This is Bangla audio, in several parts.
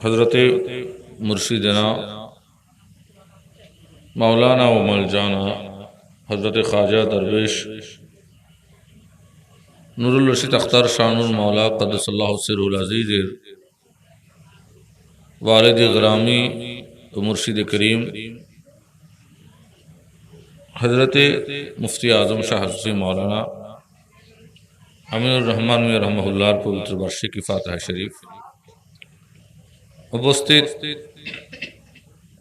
حضرت مرشدنا مولانا و ملجانا حضرت خواجہ درویش نور الرشید اختر شان المولا قدس اللہ سر العزیز والد غرامی و مرشد کریم حضرت مفتی اعظم شاہ حضرت مولانا امین الرحمن میں رحمہ اللہ پوتر برشی کی فاتح شریف উপস্থিত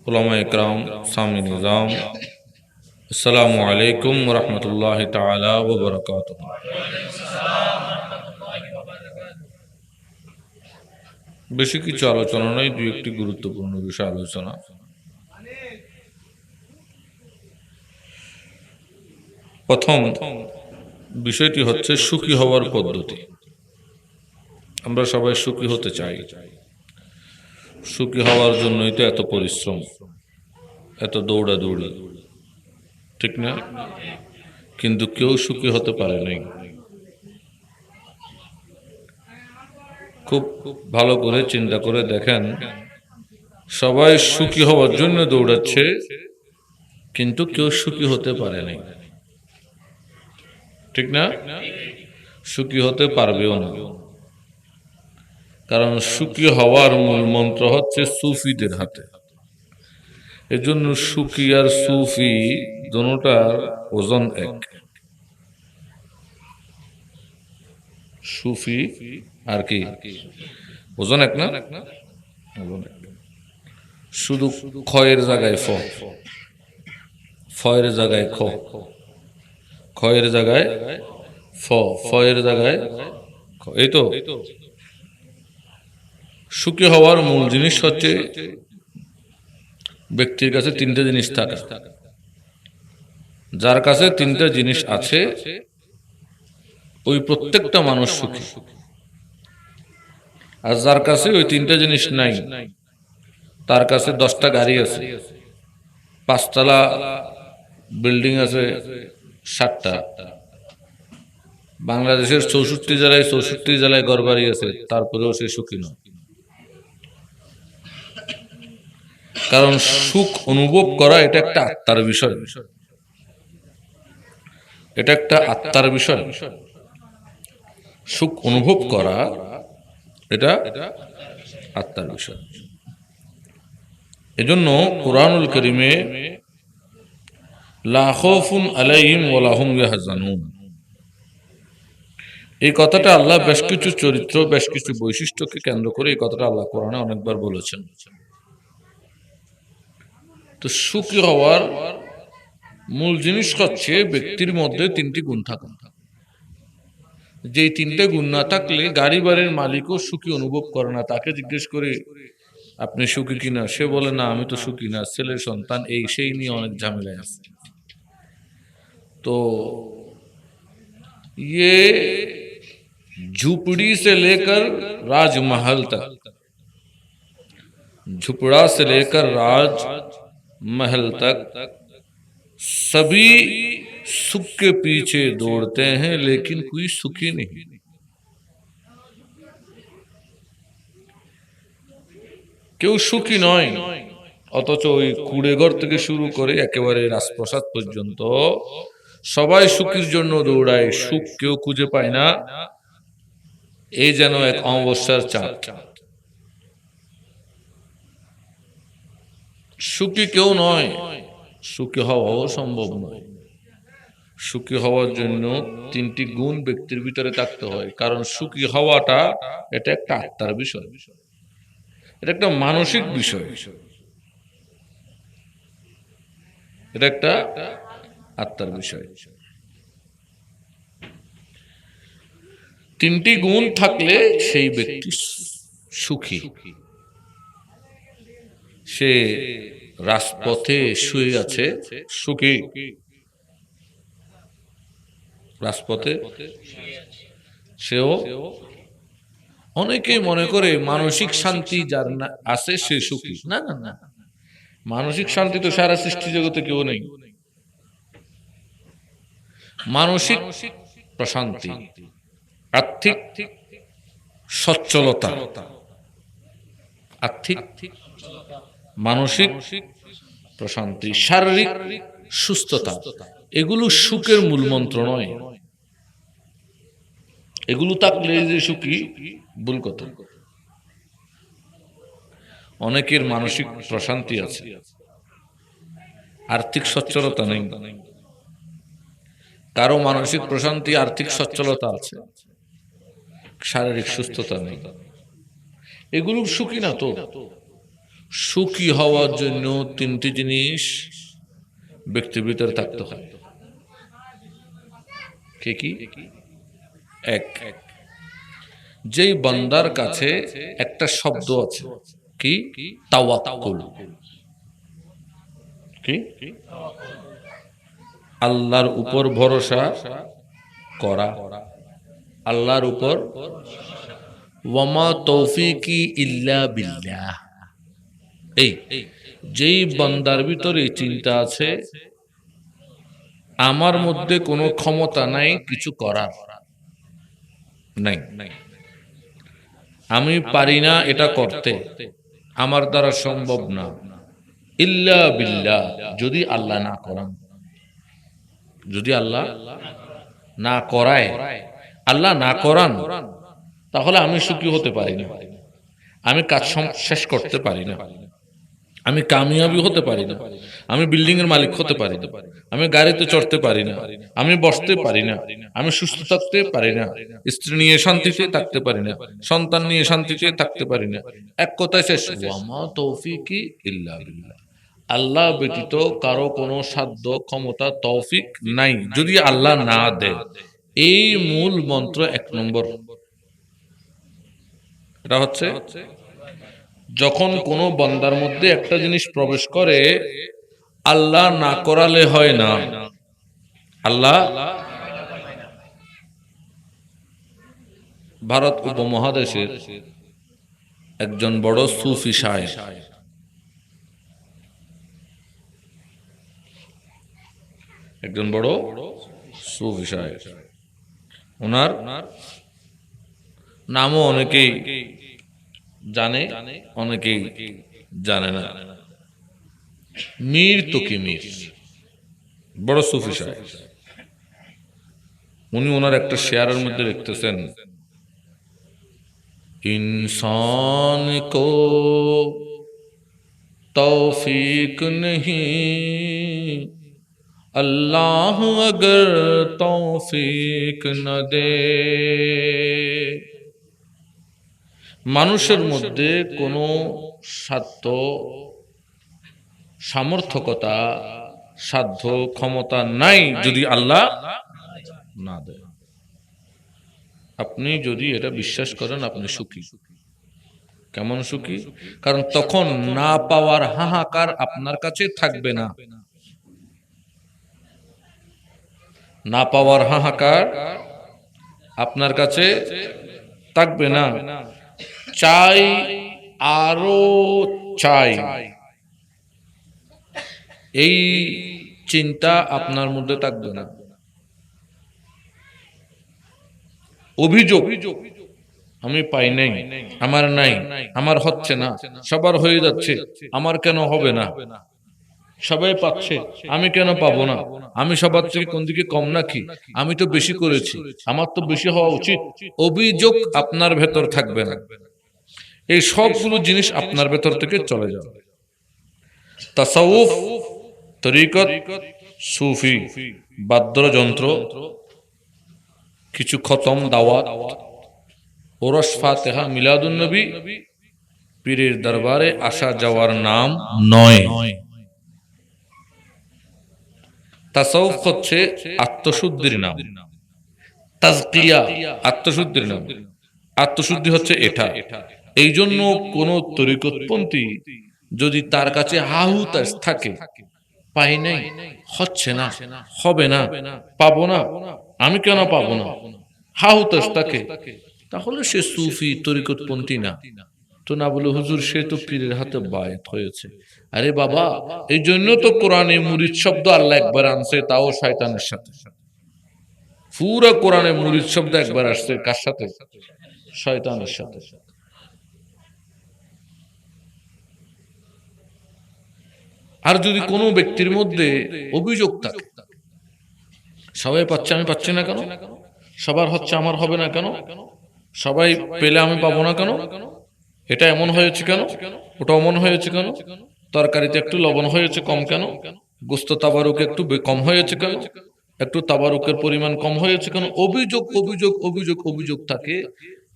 ওলামা ইকরাম সামি নিজাম। আসসালামু আলাইকুম রহমতুল্লাহ তালা ওবরকাত বেশি কিছু আলোচনা নয় দুই একটি গুরুত্বপূর্ণ বিষয় আলোচনা। প্রথম বিষয়টি হচ্ছে সুখী হওয়ার পদ্ধতি। আমরা সবাই সুখী হতে চাই। সুখী হওয়ার জন্যই তো এত পরিশ্রম, এত দৌড়াদৌড়ি ঠিক না? কিন্তু কেউ সুখী হতে পারে নাই। খুব ভালো করে চিন্তা করে দেখেন, সবাই সুখী হওয়ার জন্য দৌড়াচ্ছে, কিন্তু কেউ সুখী হতে পারে নাই। ঠিক না? সুখী হতে পারবেও না। কারণ সুখী হওয়ার মূল মন্ত্র হচ্ছে সুফিদের হাতে। এজন্য সুখী আর সুফি দোনোটার ওজন এক। সুফি আর কি? ওজন এক না? শুধু ক্ষয়ের জায়গায় ফ। ফয়ের জায়গায় খ। ক্ষয়ের জায়গায় ফ। ফয়ের জায়গায়। এই তো? সুখী হওয়ার মূল জিনিস হচ্ছে ব্যক্তির কাছে তিনটে জিনিস থাকা। যার কাছে তিনটা জিনিস আছে, ওই প্রত্যেকটা মানুষ সুখী। আর যার কাছে ওই তিনটে জিনিস নাই, তার কাছে দশটা গাড়ি আছে, পাঁচতলা বিল্ডিং আছে ষাটটা বাংলাদেশের চৌষট্টি জেলায় চৌষট্টি জেলায় ঘরবাড়ি আছে, তারপরেও সে সুখী নয়। কারণ সুখ অনুভব করা এটা একটা আত্মার বিষয়। এটা একটা আত্মার বিষয়। সুখ অনুভব করা এটা আত্মার বিষয়। এজন্য কোরআনুল করিমে লাখফুন আলাইহিম ওয়ালাহুম ইয়াহজানুন। এই কথাটা আল্লাহ বেশ কিছু চরিত্র, বেশ কিছু বৈশিষ্ট্যকে কেন্দ্র করে এই কথাটা আল্লাহ কোরআনে অনেকবার বলেছেন। তো সুখী হওয়ার মূল জিনিস হচ্ছে ব্যক্তির মধ্যে তিনটি গুণ থাকা যে তিনটে গুণ না থাকলে গাড়ি বাড়ির মালিকও সুখী অনুভব করে না তাকে জিজ্ঞেস করে আপনি সুখী কিনা সে বলে না আমি তো সুখী না ছেলের সন্তান এই সেই নিয়ে অনেক ঝামেলায় আছে তো ये झुपड़ी से लेकर राजमहल तक झुपड़ा से लेकर राज महल तक सभी सुख के पीछे दौड़ते हैं लेकिन कोई सुखी नहीं কেউ সুখী নয় অথচ ওই কুড়েঘর থেকে শুরু করে একেবারে রাজপ্রসাদ পর্যন্ত সবাই সুখীর জন্য দৌড়ায় সুখ কেউ খুঁজে পায় না এই যেন এক অমাবস্যার চাঁদ সুখী কেউ নয়, সুখী হওয়াও সম্ভব নয়। সুখী হওয়ার জন্য তিনটি গুণ ব্যক্তির ভিতরে থাকতে হয়, কারণ সুখী হওয়াটা এটা একটা আত্মার বিষয়। এটা একটা মানসিক বিষয়। এটা একটা আত্মার বিষয়। তিনটি গুণ থাকলে সেই ব্যক্তি সুখী। সে রাজপথে শুয়ে আছে সুখী। রাজপথে সেও অনেকেই মনে করে মানসিক শান্তি যার না আছে সে সুখী। না না না। মানসিক শান্তি তো সারা সৃষ্টি জগতে কেউ নেই। মানসিক প্রশান্তি, আর্থিক সচ্ছলতা, আর্থিক মানসিক, প্রশান্তি, শারীরিক সুস্থতা। এগুলো সুখের মূল মন্ত্র নয়। এগুলো থাকলে যে সুখী, ভুল কথা। অনেকের মানসিক প্রশান্তি আছে। আর্থিক সচ্ছলতা নেই। কারও মানসিক প্রশান্তি, আর্থিক সচ্ছলতা আছে। শারীরিক সুস্থতা নেই। এগুলো সুখী না তো? সুখী হওয়ার জন্য তিনটি জিনিস ব্যক্তির ভিতরে থাকতে হয়। এক। যেই বান্দার কাছে একটা শব্দ আছে কি? আল্লাহর উপর ভরসা করা। আল্লাহর উপর। ওয়ামা তৌফিকি ইল্লা বিল্লাহ। এই, যেই বান্দার ভিতরে চিন্তা আছে, আমার মধ্যে কোনো ক্ষমতা নাই, কিছু করার নাই। আমি পারি না এটা করতে, আমার দ্বারা সম্ভব না। ইল্লা বিল্লাহ, যদি আল্লাহ না করান। যদি আল্লাহ না করায়, আল্লাহ না করান, তাহলে আমি সুখী হতে পারি না। আমি কাজ শেষ করতে পারি না। আমি কামিয়াবি হতে পারি না। আমি বিল্ডিং এর মালিক হতে পারি না। আমি গাড়িতে চড়তে পারি না। আমি বসতে পারি না। আমি সুস্থ থাকতে পারি না। স্ত্রী নিয়ে শান্তিতে থাকতে পারি না। সন্তান নিয়ে শান্তিতে থাকতে পারি না। এক কথায় শেষ। তৌফিকি ইল্লা আল্লাহ ব্যতীত কারও কোনো সাধ্য, ক্ষমতা, তৌফিক নাই। যদি আল্লাহ না দেয়, এই মূল মন্ত্র এক নম্বর। এটা হচ্ছে যখন কোনো বন্দার মধ্যে একটা জিনিস প্রবেশ করে, আল্লাহ না করালে হয় না। আল্লাহ ভারত উপমহাদেশের একজন বড় সুফি সাহেব। একজন বড় সুফি সাহেব। ওনার নামও অনেকেই জানে অনেকেই জানে না মীর তকি মীর বড় সুফি সাহেব উনি ওনার একটা শেয়ারের মধ্যে লিখতেছেন इंसान को तौफीक नहीं अल्लाह अगर तौफीक न दे মানুষের মধ্যে কোনো সাধ্য সামর্থকতা সাধ্য, ক্ষমতা নাই যদি আল্লাহ না দেয়। আপনি যদি এটা বিশ্বাস করেন, আপনি সুখী। কেমন সুখী? কারণ তখন না পাওয়ার হাহাকার আপনার কাছে থাকবে না। না পাওয়ার হাহাকার আপনার কাছে থাকবে না। চাই, আরও চাই। এই চিন্তা আপনার মধ্যে থাকবে না। অভিযোগ আমি পাই নাই, আমার নাই, আমার হচ্ছে না, সবার হয়ে যাচ্ছে, আমার কেন হবে না? সবাই পাচ্ছে, আমি কেন পাবো না? আমি সবার থেকে কোন দিকে কম নাকি? আমি তো বেশি করেছি, আমার তো বেশি হওয়া উচিত। অভিযোগ আপনার ভেতর থাকবে না। এই সবগুলো জিনিস আপনার ভেতর থেকে চলে যাবে। তাসাউফ, তরিকত, সুফি, বাদ্যযন্ত্র, কিছু খতম দাওয়াত, ওরস ফাতেহা মিলাদুন নবী, পীরের দরবারে আসা যাওয়ার নাম নয়। তাসাউফ হচ্ছে আত্মশুদ্ধির নাম। তাজকিয়া আত্মশুদ্ধির নাম। আত্মশুদ্ধি হচ্ছে এটা। এই জন্য কোন তরিকতপন্থী যদি তার কাছে হাহুতাস থাকে, পাই নাই, হচ্ছে না, হবে না, পাবো না, আমি কেন পাবো না? হাহুতাস থাকে তাহলে সে সুফি তরিকতপন্থী না। তো না বলে, হুজুর, সে তো পীরের হাতে বায়াত হয়েছে। আরে বাবা এই জন্য তো কোরআনে মুরিদ শব্দ আল্লাহ একবার আনছে, তাও শয়তানের সাথে। পুরো কোরআনে মুরিদ শব্দ একবার আসছে, কার সাথে? শয়তানের সাথে। আর যদি কোনো ব্যক্তির মধ্যে অভিযোগ থাকে, সবাই পাচ্ছে আমি পাচ্ছি না কেন? সবার হচ্ছে আমার হবে না কেন? সবাই পেলে আমি পাবো না কেন? এটা এমন হয়েছে কেন? ওটা অমন হয়েছে কেন? তরকারিতে একটু লবণ হয়েছে কম কেন? গোস্ত তাবারুক একটু কম হয়েছে কেন? একটু তাবারুকের পরিমাণ কম হয়েছে কেন? অভিযোগ অভিযোগ অভিযোগ অভিযোগ থাকে।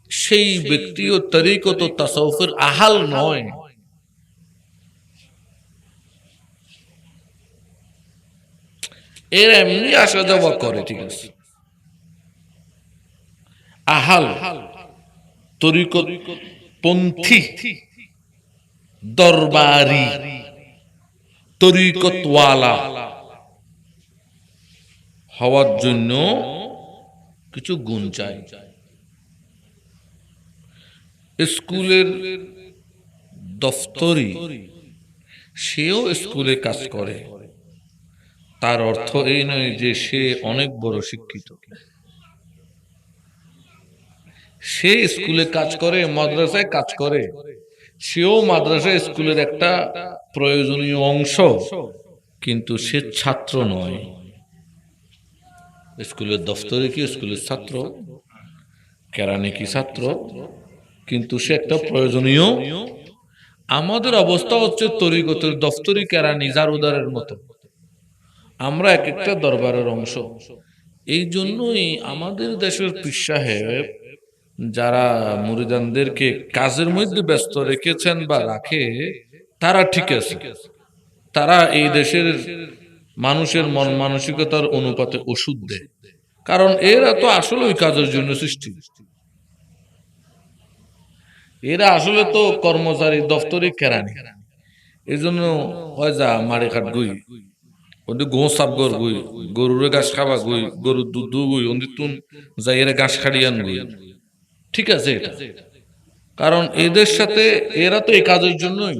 সেই ব্যক্তি ও তরিকত তাসাউফের আহাল নয়। এর এমনি আসা যাওয়া করে, ঠিক আছে। আহাল পন্থী, দরবারি, তরিকতওয়ালা হওয়ার জন্য কিছু গুণ চাই। স্কুলের দফতরি, সেও স্কুলে কাজ করে। তার অর্থ এই নয় যে সে অনেক বড় শিক্ষিত। সে স্কুলে কাজ করে, মাদ্রাসায় কাজ করে। সেও মাদ্রাসা স্কুলের একটা প্রয়োজনীয় অংশ, কিন্তু সে ছাত্র নয়। স্কুলের দফতরে কি স্কুলের ছাত্র? কেরানি কি ছাত্র? কিন্তু সে একটা প্রয়োজনীয়। আমাদের অবস্থা হচ্ছে তরিগতের দফতরি কেরানি যার উদারের মতো। আমরা এক একটা দরবারের অংশ। এই জন্যই আমাদের দেশের পীর সাহেব যারা মুরিদানদেরকে কাজের মধ্যে ব্যস্ত রেখেছেন বা রাখে, তারা ঠিক আছে। তারা এই দেশের মানুষের মন মানসিকতার অনুপাতে ওষুধ দেয়। কারণ এরা তো আসলে ওই কাজের জন্য সৃষ্টি। এরা আসলে তো কর্মচারী দফতরে কেরানি। এই জন্য হয় যা মারে খাট গুই। ওদের গুই, গরুরে ঘাস খাবা গুই গরুর দুধ দু ওদের তুন ঘাস খাড়িয়ান গুই। ঠিক আছে কারণ এদের সাথে এরা তো এই কাজের জন্যই।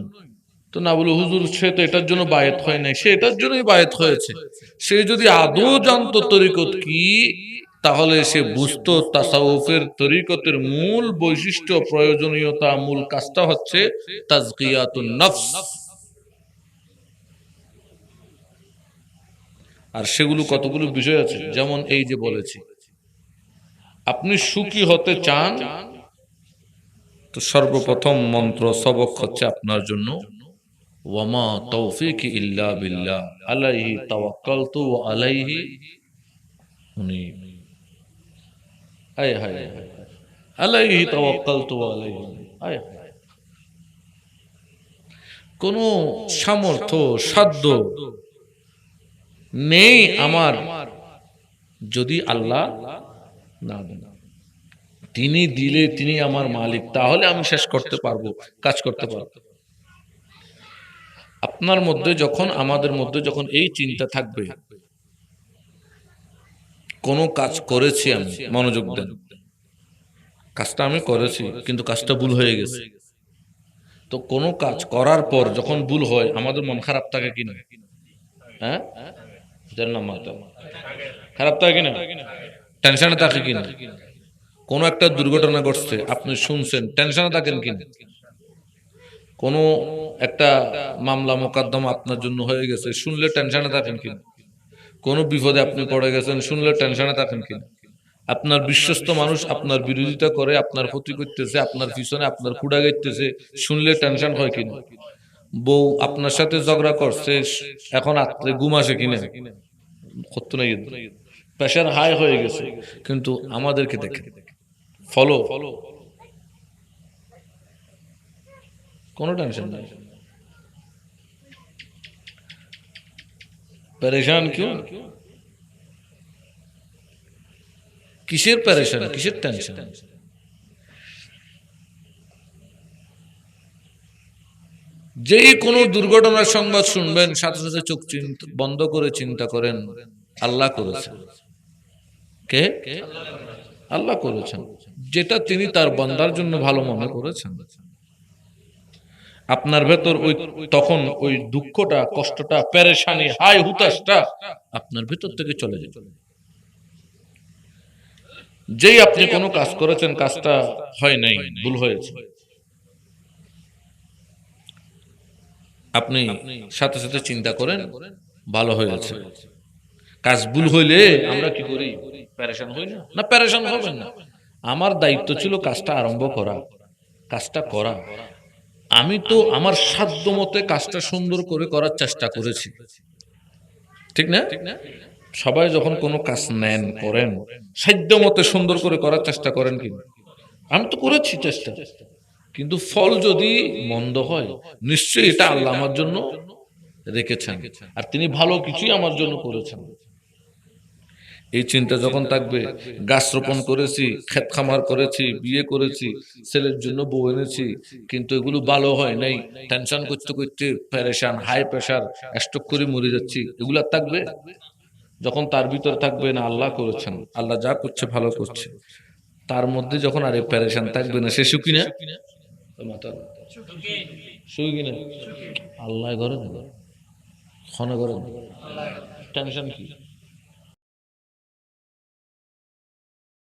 তো না বলে হুজুর, সে তো এটার জন্য বায়েত হয় নাই। সে এটার জন্যই বায়েত হয়েছে। সে যদি আদৌ জানতো তরিকত কি, তাহলে সে বুঝতো তাসাউফের তরিকতের মূল বৈশিষ্ট্য, প্রয়োজনীয়তা, মূল কাজটা হচ্ছে তাজকিয়াতুন নফস। আর সেগুলো কতগুলো বিষয় আছে? যেমন এই যে বলেছি। আপনি সুখী হতে চান, তো সর্বপ্রথম মন্ত্র সবক হচ্ছে আপনার জন্য, ওয়ামা তৌফিক ইল্লা বিল্লাহ। আলাইহি তাওয়াক্কালতু ওয়া আলাইহি উনীব আয় হায়। আলাইহি তাওয়াক্কালতু ওয়া আলাইহি আয় কোনো সামর্থ্য, সাধ্য নেই আমার, যদি আল্লাহ না তিনি দিলে তিনি আমার মালিক, তাহলে আমি শেষ করতে পারব, কাজ করতে পারব। আপনার মধ্যে যখন, আমাদের মধ্যে যখন এই চিন্তা থাকবে, কোনো কাজ করেছি আমি, মনোযোগ দেন। কাজটা আমি করেছি, কিন্তু কাজটা ভুল হয়ে গেছে। তো কোনো কাজ করার পর যখন ভুল হয়, আমাদের মন খারাপ থাকে কিনা হ্যাঁ? জান না খারাপ কিনা? টেনশনে থাকে কিনা? কোনো একটা দুর্ঘটনা ঘটছে, আপনি শুনছেন টেনশনে থাকেন কিনা? কোনো একটা মামলা, মোকদ্দমা আপনার জন্য হয়ে গেছে, শুনলে টেনশনে থাকেন কিনা? কোনো বিপদে আপনি পড়ে গেছেন, শুনলে টেনশনে থাকেন কিনা? আপনার বিশ্বস্ত মানুষ আপনার বিরোধিতা করে, আপনার ক্ষতি করতেছে, আপনার পিছনে আপনার কুড়া গাইতেছে, শুনলে টেনশন হয় কিনা? বউ আপনার সাথে ঝগড়া করছে এখন রাত্রে ঘুম আসে কিনা করতো না প্রেশার হাই হয়ে গেছে কিন্তু আমাদেরকে দেখে ফলো কোনো টেনশন নাই परेशान क्यों কিসের প্যারেশান কিসের টেনশন যেই কোনো দুর্ঘটনার সংবাদ শুনবেন, সাথে সাথে চোখ চিন্তা বন্ধ করে চিন্তা করেন, আল্লাহ করেছেন। কে? আল্লাহ করেছেন। যেটা তিনি তার বন্দার জন্য ভালো মনে করেছেন। আপনার ভেতর ওই তখন ওই দুঃখটা, কষ্টটা, পেরেশানি হাই হুতাশটা আপনার ভেতর থেকে চলে যায়। যেই আপনি কোনো কাজ করেছেন, কাজটা হয় নাই, ভুল হয়েছে। আপনি সাথে সাথে চিন্তা করেন ভালো হয়ে হয়েছে। কাজ ভুল হইলে আমরা কি করি? প্যারেশান হই না? না প্যারেশান হবেন না। আমার দায়িত্ব ছিল কাজটা আরম্ভ করা। কাজটা করা। আমি তো আমার সাধ্য মতে কাজটা সুন্দর করে করার চেষ্টা করেছি। ঠিক না? সবাই যখন কোনো কাজ নেন করেন সাধ্য মতে সুন্দর করে করার চেষ্টা করেন কি আমি তো করেছি চেষ্টা। কিন্তু ফল যদি মন্দ হয়, নিশ্চয়ই এটা আল্লাহ আমার জন্য রেখেছেন। আর তিনি ভালো কিছুই আমার জন্য করেছেন। এই চিন্তা যখন থাকবে, গাছ রোপণ করেছি, ক্ষেত খামার করেছি, বিয়ে করেছি, ছেলের জন্য বউ এনেছি, কিন্তু এগুলো ভালো হয় নাই টেনশন করতে করতে প্যারেশান হাই প্রেশার স্ট্রোক করে মরে যাচ্ছি, এগুলো থাকবে? যখন তার ভিতরে থাকবে না, আল্লাহ করেছেন। আল্লাহ যা করছে, ভালো করছে। তার মধ্যে যখন আরে প্যারেশান থাকবে না, সে সুখী না? আল্লাহ ঘরে না ক্ষণে ঘরে টেনশন কি?